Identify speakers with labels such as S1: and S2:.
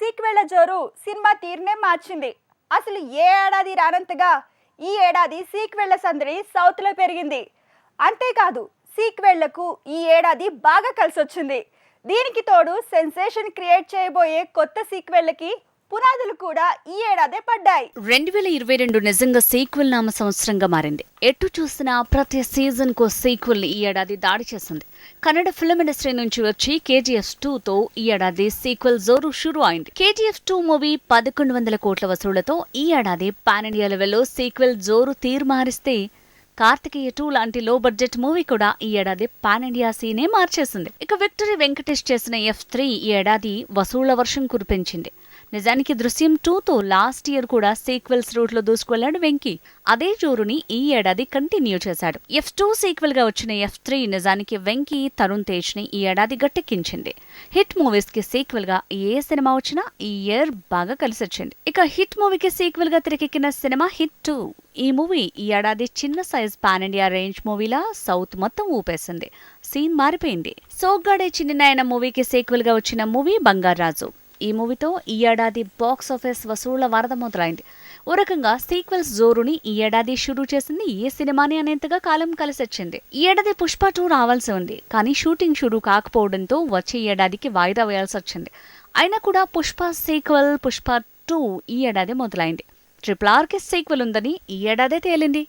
S1: సీక్వెళ్ళ జోరు సినిమా తీరునే మార్చింది. అసలు ఏ ఏడాది రానంతగా ఈ ఏడాది సీక్వెళ్ళ సందడి సౌత్లో పెరిగింది. అంతేకాదు సీక్వెళ్ళకు ఈ ఏడాది బాగా కలిసొచ్చింది. దీనికి తోడు సెన్సేషన్ క్రియేట్ చేయబోయే కొత్త సీక్వెళ్ళకి పునాదులు కూడా ఈ ఏడాదే పడ్డాయి.
S2: రెండు వేల ఇరవై రెండు నిజంగా సీక్వెల్ నామ సంవత్సరంగా మారింది. ఎటు చూసినా ప్రతి సీజన్ కో సీక్వెల్ ఈ ఏడాది దాడి చేసింది. కన్నడ ఫిల్మ్ ఇండస్ట్రీ నుంచి వచ్చి కేజీఎఫ్ టూ తో ఈ ఏడాది సీక్వెల్ జోరు షురు అయింది. కేజీఎఫ్ టూ మూవీ పదకొండు వందల కోట్ల వసూళ్ళతో ఈ ఏడాది పాన్ ఇండియా లెవెల్లో సీక్వెల్ జోరు తీర్మారిస్తే కార్తికేయ టూ లాంటి లో బడ్జెట్ మూవీ కూడా ఈ ఏడాది పాన్ ఇండియా సీనే మార్చేసింది. ఇక విక్టరీ వెంకటేష్ చేసిన ఎఫ్ త్రీ ఈ ఏడాది వసూళ్ళ వర్షం కురిపించింది. నిజానికి దృశ్యం టూతో లాస్ట్ ఇయర్ కూడా సీక్వెల్స్ రూట్లో దూసుకువెళ్ళాడు వెంకీ. అదే జోరుని ఈ ఏడాది కంటిన్యూ చేశాడు. ఎఫ్ టూ సీక్వెల్గా వచ్చిన ఎఫ్ త్రీ నిజానికి వెంకీ తరుణ్ తేజ్ని ఈ ఏడాది గట్టెక్కించింది. హిట్ మూవీస్కి సీక్వెల్గా ఏ సినిమా వచ్చినా ఈ ఇయర్ బాగా కలిసొచ్చింది. ఇక హిట్ మూవీకి సీక్వెల్గా తెరకెక్కిన సినిమా హిట్ టూ ఈ మూవీ ఈ ఏడాది చిన్న సైజ్ పాన్ ఇండియా రేంజ్ మూవీలా సౌత్ మొత్తం ఊపేసింది. సీన్ మారిపోయింది. సోగ్గాడే చిన్ననాయన మూవీకి సీక్వెల్గా వచ్చిన మూవీ బంగారాజు ఈ మూవీతో ఈ ఏడాది బాక్స్ ఆఫీస్ వసూళ్ళ వరద మొదలైంది. ఓ రకంగా సీక్వెల్స్ జోరుని ఈ ఏడాది షురూ చేసింది ఏ సినిమాని అనేంతగా కాలం కలిసొచ్చింది. ఈ ఏడాది పుష్ప టూ రావాల్సి ఉంది. కానీ షూటింగ్ షురూ కాకపోవడంతో వచ్చే ఏడాదికి వాయిదా వేయాల్సి వచ్చింది అయినా కూడా పుష్ప సీక్వెల్ పుష్ప టూ ఈ ఏడాది మొదలైంది. ట్రిపుల్ ఆర్కి సీక్వెల్ ఉందని ఈ ఏడాదే తేలింది.